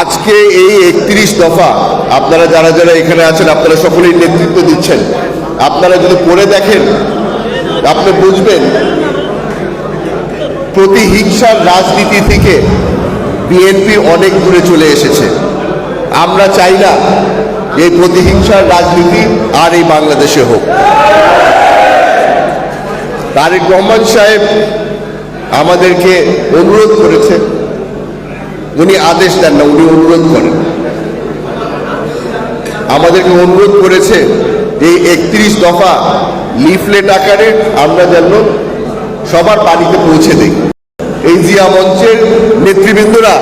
আজকে এই একত্রিশ দফা আপনারা যারা যারা এখানে আছেন, আপনারা সকলেই নেতৃত্ব দিচ্ছেন। আপনারা যদি পড়ে দেখেন, আপনি বুঝবেন, প্রতিহিংসার রাজনীতি থেকে বিএনপি অনেক দূরে চলে এসেছে। আমরা চাই না এই প্রতিহিংসার রাজনীতি আর এই বাংলাদেশে হোক। তারেক রহমান সাহেব আমাদেরকে অনুরোধ করেছে উনি আদেশ দেন না, উনি অনুরোধ করেন। আমাদেরকে অনুরোধ করেছে যে একত্রিশ দফা লিফলেট আকারে আমরা যেন সবার বাড়িতে পৌঁছে দিই। এই জিয়া মঞ্চের নেতৃবৃন্দরা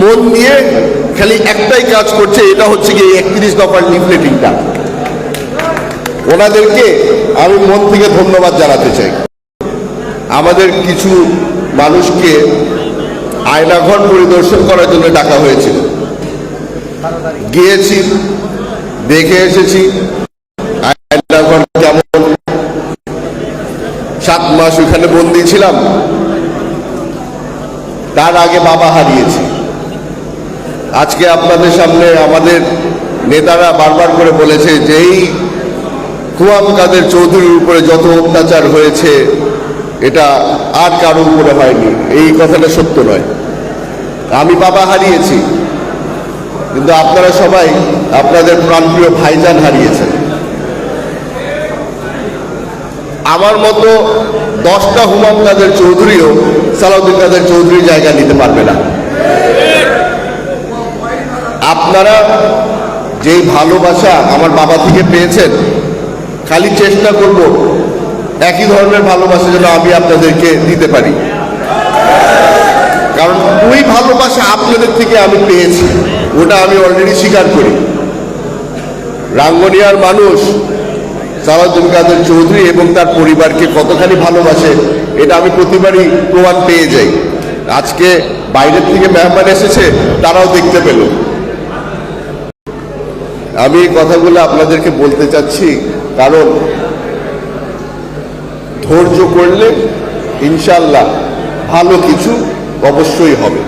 মন দিয়ে খালি একটাই কাজ করছে, এটা হচ্ছে কি একত্রিশ দফার লিফলেটিংটা। ওনাদেরকে আমি মন থেকে ধন্যবাদ জানাতে চাই। আমাদের কিছু মানুষকে আয়নাঘর পরিদর্শন করার জন্য ডাকা হয়েছিল গিয়েছি, দেখে এসেছি। আয়নাঘর কেমন সাত মাস ওখানে বন্দি ছিলাম, তার আগে বাবা হারিয়েছি। আজকে আপনাদের সামনে আমাদের নেতারা বারবার করে বলেছে যে এই কুয়াম কাদের চৌধুরীর উপরে যত অত্যাচার হয়েছে এটা আর কারও উপরে হয়নি। এই কথাটা সত্য নয়। আমি বাবা হারিয়েছি, কিন্তু আপনারা সবাই আপনাদের প্রাণপ্রিয় ভাইজান হারিয়েছেন। আমার মতো দশটা হুমাম কাদের চৌধুরীও সালাউদ্দিন কাদের চৌধুরী জায়গা নিতে পারবে না। আপনারা যেই ভালোবাসা আমার বাবা থেকে পেয়েছেন, খালি চেষ্টা করব একই ধরনের ভালোবাসা যেন আমি আপনাদেরকে দিতে পারি। কারণ ওই ভালোবাসা আপনাদের থেকে আমি পেয়েছি, ওটা আমি অলরেডি স্বীকার করি। রাঙ্গনিয়ার মানুষ সালাউদ্দিন কাদের চৌধুরী এবং তার পরিবারকে কতখানি ভালোবাসে, এটা আমি প্রতিবারই প্রমাণ পেয়ে যাই। আজকে বাইরের থেকে মেহমান এসেছে, তারাও দেখতে পেল। আমি এই কথাগুলো আপনাদেরকে বলতে চাচ্ছি, কারণ ধৈর্য করলে ইনশাল্লাহ ভালো কিছু অবশ্যই হবে।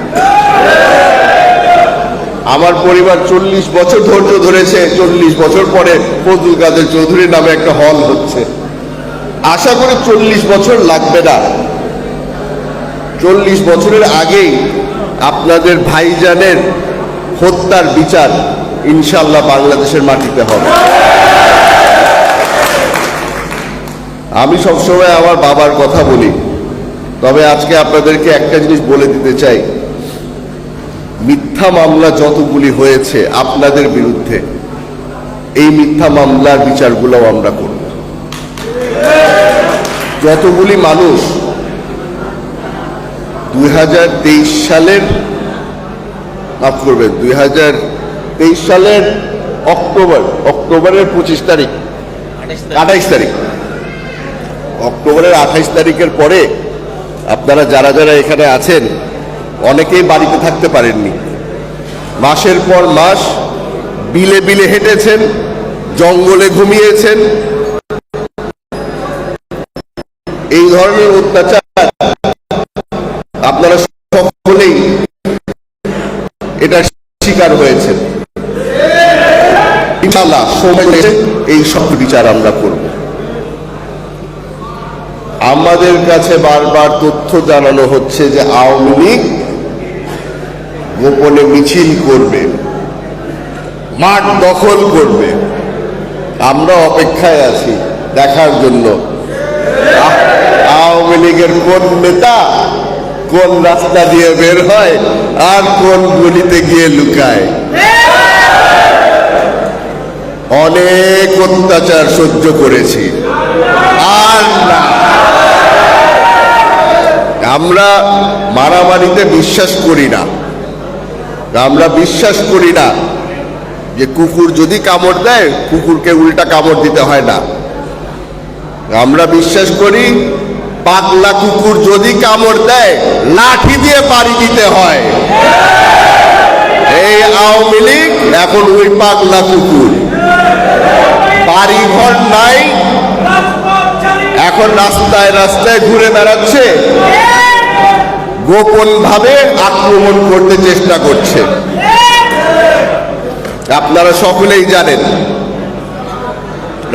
আমার পরিবার চল্লিশ বছর ধৈর্য ধরেছে, চল্লিশ বছর পরে ফজলুল কাদের চৌধুরীর নামে একটা হল হচ্ছে। আশা করি চল্লিশ বছর লাগবে না। চল্লিশ বছরের আগেই আপনাদের ভাইজানের হত্যার বিচার ইনশাল্লাহ বাংলাদেশের মাটিতে হবে। আমি সবসময় আমার বাবার কথা বলি। তবে আজকে আপনাদেরকে একটা জিনিস বলে দিতে চাই। মিথ্যা মামলা যতগুলি হয়েছে আপনাদের বিরুদ্ধে, এই মিথ্যা মামলার বিচারগুলোও আমরা করব। যতগুলি মানুষ দুই হাজার তেইশ সালের, মাফ করবেন, দুই সালের অক্টোবর, অক্টোবরের পঁচিশ তারিখ, আঠাইশ তারিখ। অক্টোবরের আঠাইশ তারিখের পরে আপনারা যারা যারা এখানে আছেন, অনেকেই বাড়িতে থাকতে পারেননি। মাসের পর মাস বিলে বিলে হেঁটেছেন, জঙ্গলে ঘুমিয়েছেন। এই ধরনের অত্যাচার আপনারা সকলেই এটা শিকার হয়েছেন। ইনশাল্লাহ সময় এই সব বিচার আমরা করব। আমাদের কাছে বারবার তথ্য জানানো হচ্ছে যে আওয়ামী লীগ গোপনে মিছিল করবে, মাঠ দখল করবে। আমরা অপেক্ষায় আছি দেখার জন্য। আওয়ামী লীগের কোন নেতা কোন রাস্তা দিয়ে বের হয় আর কোন গলিতে গিয়ে লুকায়? অনেক অত্যাচার সহ্য করেছি আর না আমরা মারামারিতে বিশ্বাস করি না। আমরা বিশ্বাস করি না যে কুকুর যদি কামড় দেয়, কুকুরকে উল্টা কামড় দিতে হয় না। আমরা বিশ্বাস করি পাগলা কুকুর যদি কামড় দেয়, লাঠি দিয়ে পাড়ি দিতে হয়। এই আওয়ামী লীগ এখন ওই পাগলা কুকুর। বাড়ি ঘর নাই, এখন রাস্তায় রাস্তায় ঘুরে বেড়াচ্ছে। গোপনভাবে আক্রমণ করতে চেষ্টা করছে। আপনারা সকলেই জানেন,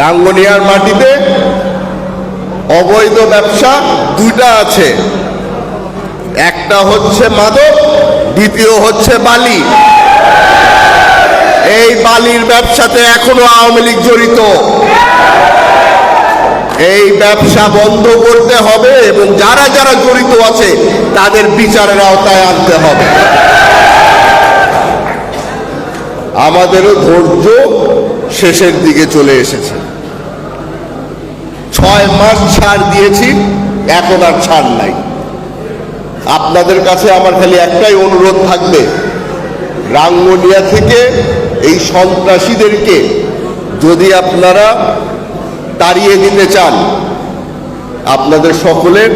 রাঙ্গনিয়ার মাটিতে অবৈধ ব্যবসা দুইটা আছে। একটা হচ্ছে মাদক, দ্বিতীয় হচ্ছে বালি। এই বালির ব্যবসাতে এখনও আওয়ামী লীগ জড়িত। এই ব্যবসা বন্ধ করতে হবে এবং যারা যারা জড়িত আছে, তাদের বিচারের আওতায় আনতে হবে। আমাদেরও ধৈর্য শেষের দিকে চলে এসেছে। ছয় মাস ছাড় দিয়েছি, এখন আর ছাড় নাই। আপনাদের কাছে আমার খালি একটাই অনুরোধ থাকবে, রাঙ্গনিয়া থেকে এই সন্ত্রাসীদেরকে যদি আপনারা তাড়িয়ে দিতে চান, আপনাদের সকলের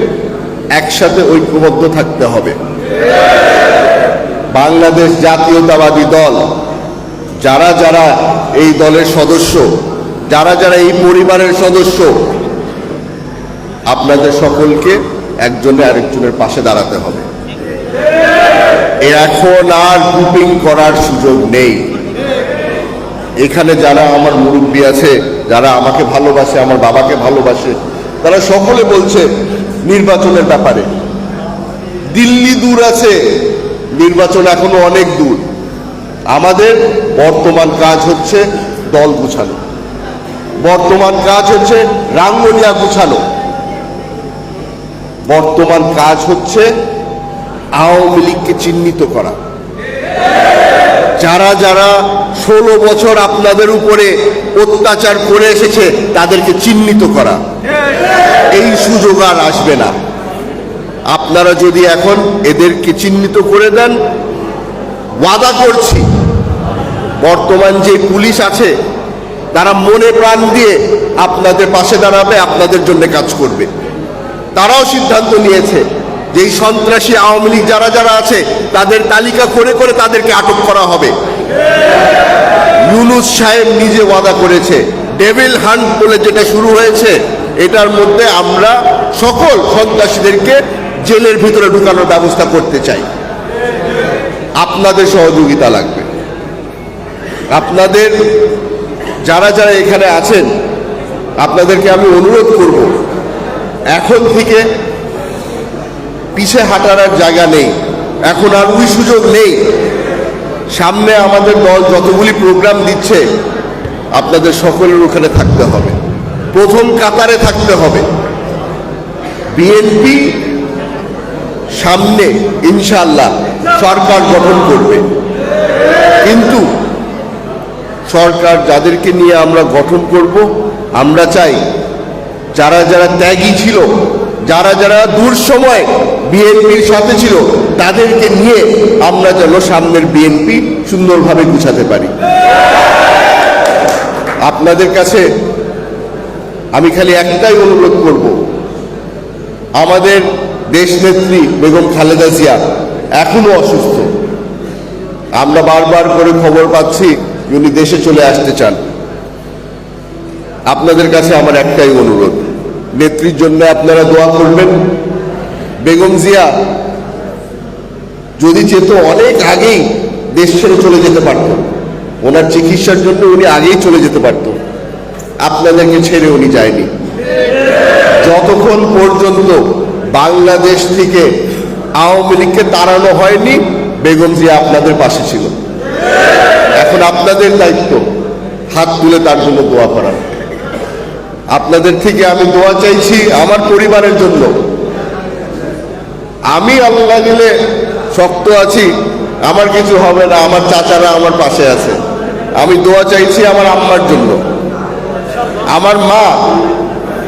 একসাথে ঐক্যবদ্ধ থাকতে হবে। বাংলাদেশ জাতীয়তাবাদী দল, যারা যারা এই দলের সদস্য, যারা যারা এই পরিবারের সদস্য, আপনাদের সকলকে একজনে আরেকজনের পাশে দাঁড়াতে হবে। এখন আর গ্রুপিং করার সুযোগ নেই। এখানে যারা আমার মুরব্বী আছে যারা আমাকে ভালোবাসে, আমার বাবাকে ভালোবাসে, তারা সকলে বলছে নির্বাচনের ব্যাপারে। দিল্লি দূর আছে, নির্বাচন এখনও অনেক দূর। আমাদের বর্তমান কাজ হচ্ছে দল গুছানো। বর্তমান কাজ হচ্ছে রাঙ্গনিয়া গুছানো। বর্তমান কাজ হচ্ছে আওয়ামী লীগকে চিহ্নিত করা। যারা যারা ষোলো বছর আপনাদের উপরে অত্যাচার করে এসেছে, তাদেরকে চিহ্নিত করা। এই সুযোগ আর আসবে না। আপনারা যদি এখন এদেরকে চিহ্নিত করে দেন, ওয়াদা করছি, বর্তমান যে পুলিশ আছে, তারা মনে প্রাণ দিয়ে আপনাদের পাশে দাঁড়াবে, আপনাদের জন্য কাজ করবে। তারাও সিদ্ধান্ত নিয়েছে যে সন্ত্রাসী আওয়ামী লীগ যারা যারা আছে, তাদের তালিকা করে করে তাদেরকে আটক করা হবে। ইউনুস সাহেব নিজে ওয়াদা করেছে ডেভিল হান্ট বলে যেটা শুরু হয়েছে, এটার মধ্যে আমরা সকল সন্ত্রাসীদেরকে জেলের ভিতরে ঢুকানোর ব্যবস্থা করতে চাই। আপনাদের সহযোগিতা লাগবে। আপনাদের যারা যারা এখানে আছেন, আপনাদেরকে আমি অনুরোধ করব, এখন থেকে পিছে হাঁটার জায়গা নেই, এখন আর ওই সুযোগ নেই। সামনে আমাদের দল যতগুলি প্রোগ্রাম দিচ্ছে, আপনাদের সকলের ওখানে থাকতে হবে। প্রথম কাতারে থাকতে হবে। বিএনপি সামনে ইনশাল্লাহ সরকার গঠন করবে। কিন্তু সরকার যাদেরকে নিয়ে আমরা গঠন করব, আমরা চাই যারা যারা ত্যাগী ছিল, যারা যারা দূর সময় বিএনপির সাথে ছিল, তাদেরকে নিয়ে আমরা যেন সামনের বিএনপি সুন্দরভাবে গুছাতে পারি। আপনাদের কাছে আমি খালি একটাই অনুরোধ করব, আমাদের দেশনেত্রী বেগম খালেদা জিয়া এখনও অসুস্থ। আমরা বারবার করে খবর পাচ্ছি উনি দেশে চলে আসতে চান। আপনাদের কাছে আমার একটাই অনুরোধ, নেত্রীর জন্য আপনারা দোয়া করবেন বেগম জিয়া যদি চেত অনেক আগেই দেশ ছেড়ে চলে যেতে পারত। ওনার চিকিৎসার জন্য উনি আগেই চলে যেতে পারত। আপনাদেরকে ছেড়ে উনি যায়নি। যতক্ষণ পর্যন্ত বাংলাদেশ থেকে আওয়ামী লীগকে তাড়ানো হয়নি, বেগম জিয়া আপনাদের পাশে ছিল। এখন আপনাদের দায়িত্ব হাত তুলে তার জন্য দোয়া করার। আপনাদের থেকে আমি দোয়া চাইছি আমার পরিবারের জন্য। আমি আল্লাহ দিলে শক্ত আছি, আমার কিছু হবে না, আমার চাচারা আমার পাশে আছে। আমি দোয়া চাইছি আমার আম্মার জন্য। আমার মা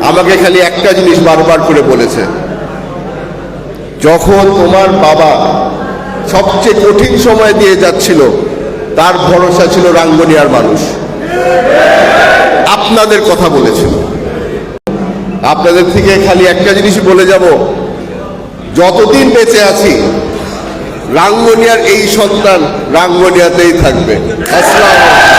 আমাকে খালি একটা জিনিস বারবার করে বলেছে, যখন তোমার বাবা সবচেয়ে কঠিন সময় দিয়ে যাচ্ছিল, তার ভরসা ছিল রাঙ্গনিয়ার মানুষ। আপনাদের কথা বলেছিল। আপনাদের থেকে খালি একটা জিনিস বলে যাব যতদিন বেঁচে আছি রাঙ্গনিয়ার এই সন্তান রাঙ্গনিয়াতেই থাকবে। আসসালাম